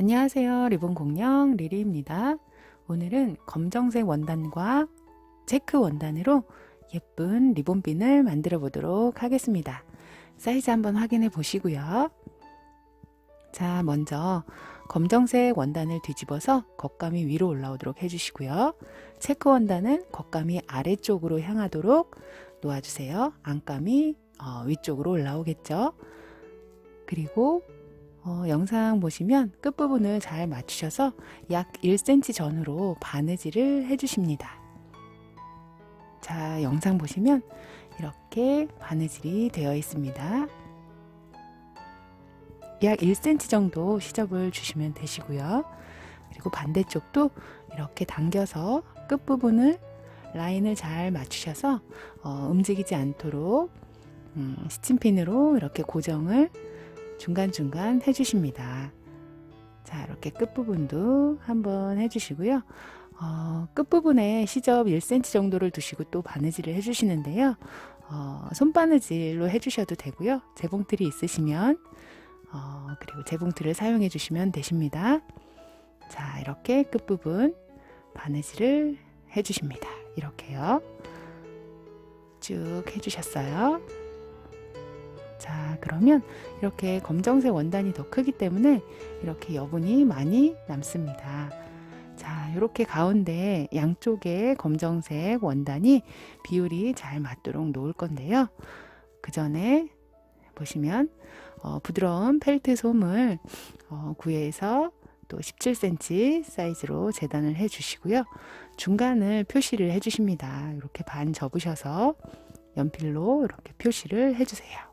안녕하세요. 리본 공룡 리리입니다. 오늘은 검정색 원단과 체크 원단으로 예쁜 리본핀을 만들어 보도록 하겠습니다. 사이즈 한번 확인해 보시고요. 자, 먼저 검정색 원단을 뒤집어서 겉감이 위로 올라오도록 해주시고요. 체크 원단은 겉감이 아래쪽으로 향하도록 놓아주세요. 안감이 어, 위쪽으로 올라오겠죠. 그리고 어, 영상 보시면 끝부분을 잘 맞추셔서 약 1cm 전후로 바느질을 해주십니다. 자, 영상 보시면 이렇게 바느질이 되어 있습니다. 약 1cm 정도 시접을 주시면 되시고요. 그리고 반대쪽도 이렇게 당겨서 끝부분을 라인을 잘 맞추셔서 어, 움직이지 않도록 음, 스팀핀으로 이렇게 고정을 중간중간 해주십니다. 자, 이렇게 끝부분도 한번 해주시고요. 어, 끝부분에 시접 1cm 정도를 두시고 또 바느질을 해주시는데요. 어, 손바느질로 해주셔도 되고요. 재봉틀이 있으시면 어, 그리고 재봉틀을 사용해 주시면 되십니다. 자, 이렇게 끝부분 바느질을 해주십니다. 이렇게요. 쭉 해주셨어요. 자, 그러면 이렇게 검정색 원단이 더 크기 때문에 이렇게 여분이 많이 남습니다. 자, 이렇게 가운데 양쪽에 검정색 원단이 비율이 잘 맞도록 놓을 건데요. 그 전에 보시면 어, 부드러운 펠트 솜을 어, 구해서 또 17cm 사이즈로 재단을 해 주시고요. 중간을 표시를 해 주십니다. 이렇게 반 접으셔서 연필로 이렇게 표시를 해 주세요.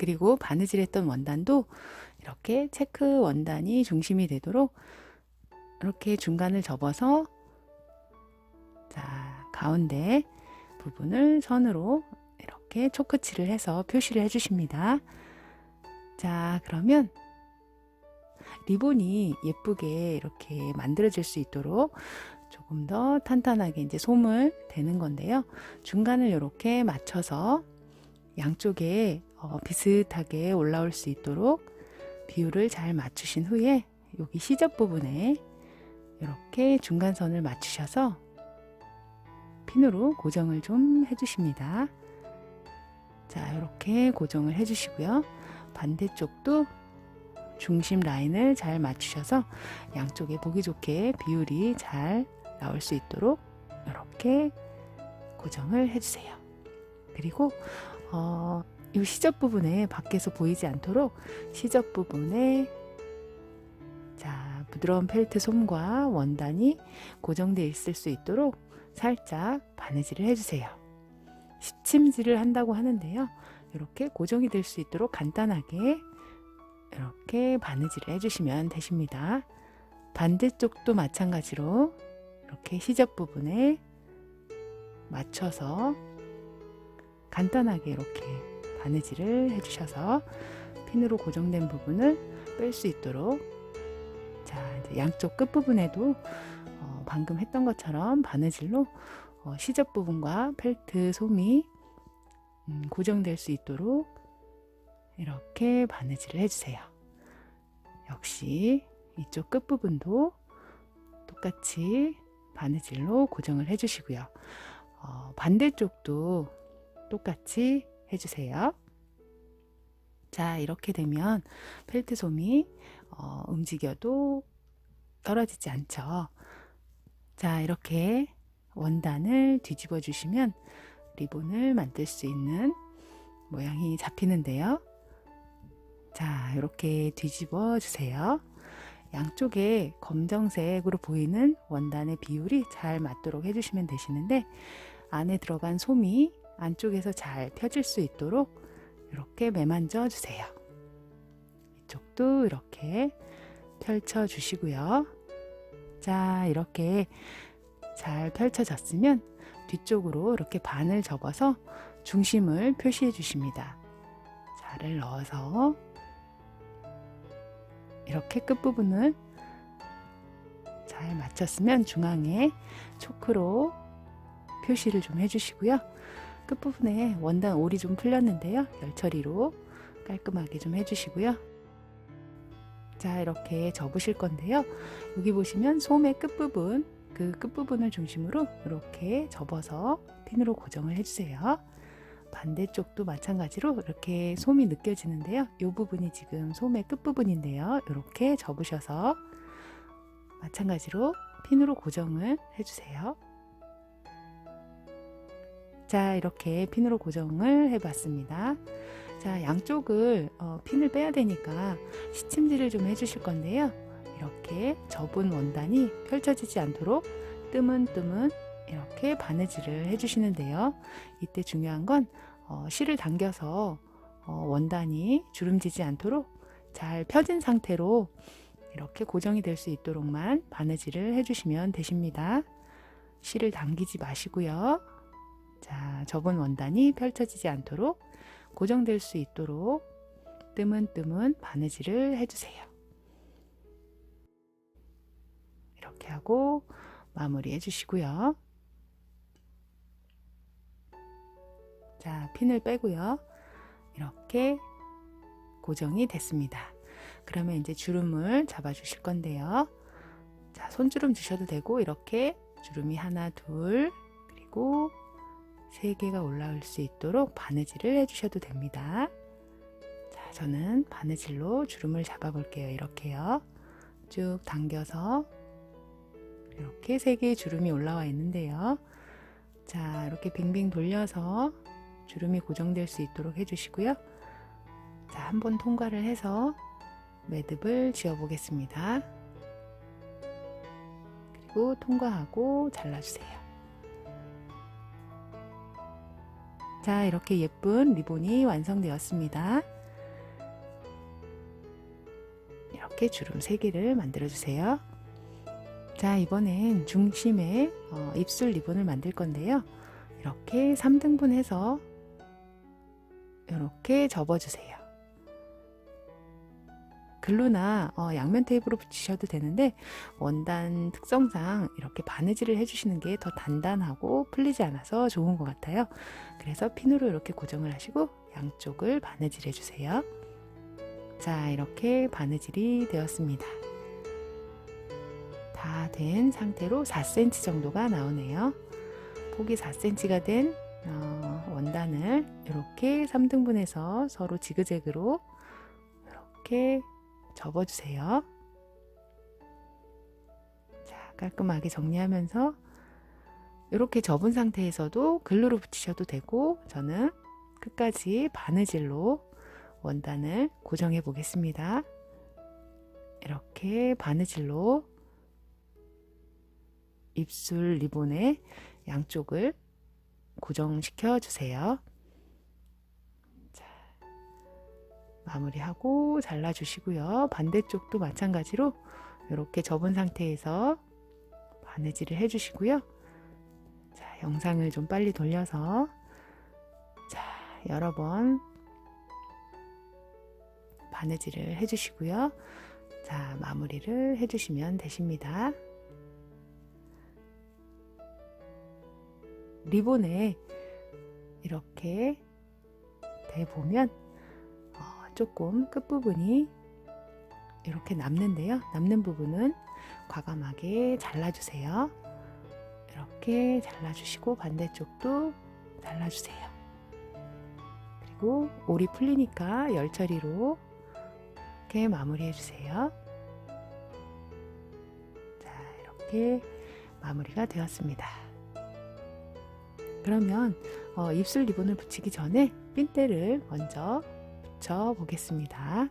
그리고 바느질했던 원단도 이렇게 체크 원단이 중심이 되도록 이렇게 중간을 접어서 자 가운데 부분을 선으로 이렇게 초크칠을 해서 표시를 해주십니다. 자 그러면 리본이 예쁘게 이렇게 만들어질 수 있도록 조금 더 탄탄하게 이제 솜을 대는 건데요. 중간을 이렇게 맞춰서 양쪽에 어, 비슷하게 올라올 수 있도록 비율을 잘 맞추신 후에 여기 시접 부분에 이렇게 중간선을 맞추셔서 핀으로 고정을 좀 해주십니다. 자, 이렇게 고정을 해주시고요. 반대쪽도 중심 라인을 잘 맞추셔서 양쪽에 보기 좋게 비율이 잘 나올 수 있도록 이렇게 고정을 해주세요. 그리고 어, 이 시접 부분에 밖에서 보이지 않도록 시접 부분에 자 부드러운 펠트 솜과 원단이 고정되어 있을 수 있도록 살짝 바느질을 해주세요. 시침질을 한다고 하는데요. 이렇게 고정이 될 수 있도록 간단하게 이렇게 바느질을 해주시면 되십니다. 반대쪽도 마찬가지로 이렇게 시접 부분에 맞춰서 간단하게 이렇게 바느질을 해주셔서 핀으로 고정된 부분을 뺄 수 있도록 자 양쪽 끝 부분에도 어, 방금 했던 것처럼 바느질로 어, 시접 부분과 펠트 솜이 음, 고정될 수 있도록 이렇게 바느질을 해주세요. 역시 이쪽 끝 부분도 똑같이 바느질로 고정을 해주시고요. 어, 반대쪽도 똑같이 해주세요. 자, 이렇게 되면 펠트 솜이 어, 움직여도 떨어지지 않죠. 자, 이렇게 원단을 뒤집어 주시면 리본을 만들 수 있는 모양이 잡히는데요. 자, 이렇게 뒤집어 주세요. 양쪽에 검정색으로 보이는 원단의 비율이 잘 맞도록 해주시면 되시는데 안에 들어간 솜이 안쪽에서 잘 펴질 수 있도록 이렇게 매만져 주세요. 이쪽도 이렇게 펼쳐 주시고요. 자, 이렇게 잘 펼쳐졌으면 뒤쪽으로 이렇게 반을 접어서 중심을 표시해 주십니다. 자를 넣어서 이렇게 끝부분을 잘 맞췄으면 중앙에 초크로 표시를 좀 해주시고요. 끝부분에 원단 올이 좀 풀렸는데요. 열처리로 깔끔하게 좀 해주시고요. 자, 이렇게 접으실 건데요. 여기 보시면 솜의 끝부분, 그 끝부분을 중심으로 이렇게 접어서 핀으로 고정을 해주세요. 반대쪽도 마찬가지로 이렇게 솜이 느껴지는데요. 이 부분이 지금 솜의 끝부분인데요. 이렇게 접으셔서 마찬가지로 핀으로 고정을 해주세요. 자, 이렇게 핀으로 고정을 해봤습니다. 자, 양쪽을 어, 핀을 빼야 되니까 시침질을 좀 해주실 건데요. 이렇게 접은 원단이 펼쳐지지 않도록 뜨문뜨문 이렇게 바느질을 해주시는데요. 이때 중요한 건 어, 실을 당겨서 어, 원단이 주름지지 않도록 잘 펴진 상태로 이렇게 고정이 될 수 있도록만 바느질을 해주시면 되십니다. 실을 당기지 마시고요. 자, 접은 원단이 펼쳐지지 않도록 고정될 수 있도록 뜨문뜨문 바느질을 해주세요. 이렇게 하고 마무리 해 주시고요. 자, 핀을 빼고요. 이렇게 고정이 됐습니다. 그러면 이제 주름을 잡아 주실 건데요. 자, 손주름 주셔도 되고 이렇게 주름이 하나, 둘, 그리고 세 개가 올라올 수 있도록 바느질을 해 주셔도 됩니다. 자, 저는 바느질로 주름을 잡아 볼게요. 이렇게요. 쭉 당겨서 이렇게 세 개의 주름이 올라와 있는데요. 자, 이렇게 빙빙 돌려서 주름이 고정될 수 있도록 해주시고요. 자, 한 번 통과를 해서 매듭을 지어 보겠습니다. 그리고 통과하고 잘라주세요. 자, 이렇게 예쁜 리본이 완성되었습니다. 이렇게 주름 3개를 만들어 주세요. 자, 이번엔 중심에 어, 입술 리본을 만들 건데요. 이렇게 3등분 해서 이렇게 접어주세요. 글루나 어, 양면 테이프로 붙이셔도 되는데 원단 특성상 이렇게 바느질을 해주시는 게 더 단단하고 풀리지 않아서 좋은 것 같아요. 그래서 핀으로 이렇게 고정을 하시고 양쪽을 바느질 해주세요. 자 이렇게 바느질이 되었습니다. 다 된 상태로 4cm 정도가 나오네요. 폭이 4cm가 된 어, 원단을 이렇게 3등분해서 서로 지그재그로 이렇게 접어주세요. 자, 깔끔하게 정리하면서 이렇게 접은 상태에서도 글루로 붙이셔도 되고 저는 끝까지 바느질로 원단을 고정해 보겠습니다. 이렇게 바느질로 입술 리본의 양쪽을 고정시켜 주세요. 마무리하고 잘라 주시고요. 반대쪽도 마찬가지로 이렇게 접은 상태에서 바느질을 해 주시고요. 자, 영상을 좀 빨리 돌려서 자, 여러 번 바느질을 해 주시고요. 자, 마무리를 해 주시면 되십니다. 리본에 이렇게 대보면 어, 조금 끝부분이 이렇게 남는데요. 남는 부분은 과감하게 잘라주세요. 이렇게 잘라주시고 반대쪽도 잘라주세요. 그리고 올이 풀리니까 열처리로 이렇게 마무리해주세요. 자, 이렇게 마무리가 되었습니다. 그러면 어, 입술 리본을 붙이기 전에 핀대를 먼저 붙여 보겠습니다.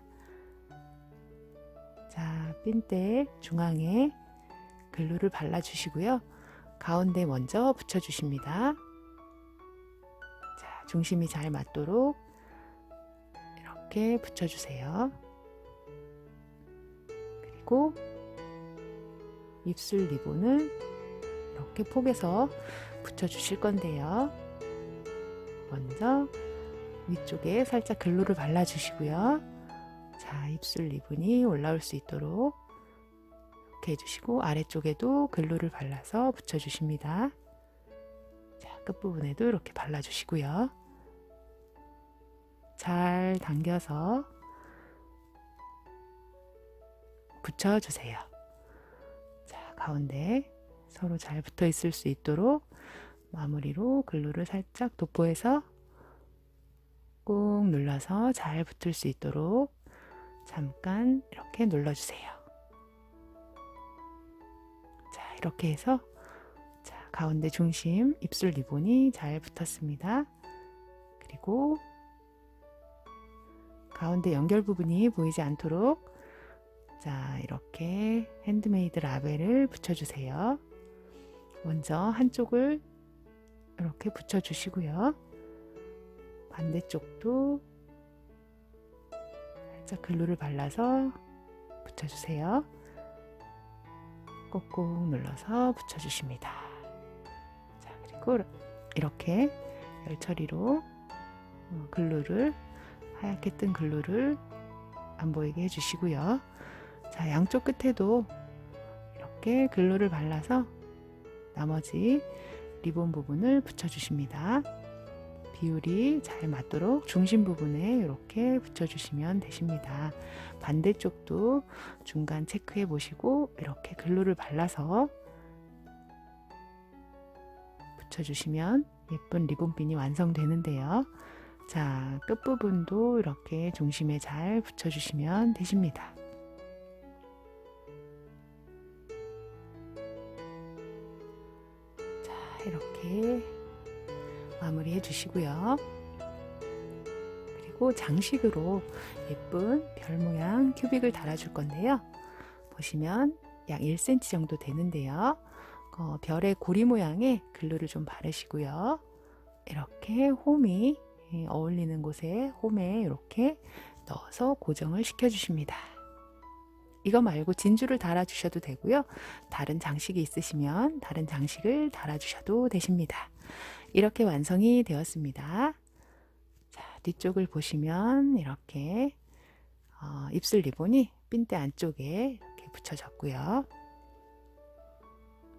자, 핀대 중앙에 글루를 발라 주시고요. 가운데 먼저 붙여 주십니다. 자, 중심이 잘 맞도록 이렇게 붙여 주세요. 그리고 입술 리본을 이렇게 폭에서 붙여 주실 건데요. 먼저 위쪽에 살짝 글루를 발라 주시고요. 자, 입술 리본이 올라올 수 있도록 이렇게 해주시고 아래쪽에도 글루를 발라서 붙여주십니다. 자, 끝부분에도 이렇게 발라주시고요. 잘 당겨서 붙여주세요. 자, 가운데 서로 잘 붙어 있을 수 있도록 마무리로 글루를 살짝 도포해서 꾹 눌러서 잘 붙을 수 있도록 잠깐 이렇게 눌러주세요. 자, 이렇게 해서 자, 가운데 중심 입술 리본이 잘 붙었습니다. 그리고 가운데 연결 부분이 보이지 않도록 자, 이렇게 핸드메이드 라벨을 붙여주세요. 먼저 한쪽을 이렇게 붙여주시고요. 반대쪽도 살짝 글루를 발라서 붙여주세요. 꾹꾹 눌러서 붙여주십니다. 자, 그리고 이렇게 열 처리로 어, 글루를 하얗게 뜬 글루를 안 보이게 해주시고요. 자, 양쪽 끝에도 이렇게 글루를 발라서 나머지 리본 부분을 붙여주십니다. 비율이 잘 맞도록 중심 부분에 이렇게 붙여주시면 되십니다. 반대쪽도 중간 체크해 보시고 이렇게 글루를 발라서 붙여주시면 예쁜 리본핀이 완성되는데요. 자, 끝부분도 이렇게 중심에 잘 붙여주시면 되십니다. 자, 이렇게 마무리해 주시고요. 그리고 장식으로 예쁜 별 모양 큐빅을 달아줄 건데요. 보시면 약 1cm 정도 되는데요. 어, 별의 고리 모양의 글루를 좀 바르시고요. 이렇게 홈이 예, 어울리는 곳에 홈에 이렇게 넣어서 고정을 시켜주십니다. 이거 말고 진주를 달아주셔도 되고요. 다른 장식이 있으시면 다른 장식을 달아주셔도 되십니다. 이렇게 완성이 되었습니다. 자, 뒤쪽을 보시면 이렇게 어, 입술 리본이 핀대 안쪽에 이렇게 붙여졌고요.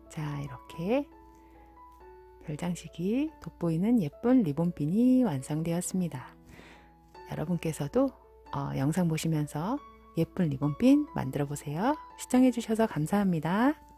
자, 이렇게 별장식이 돋보이는 예쁜 리본핀이 완성되었습니다. 여러분께서도 어, 영상 보시면서 예쁜 리본핀 만들어 보세요. 시청해 주셔서 감사합니다.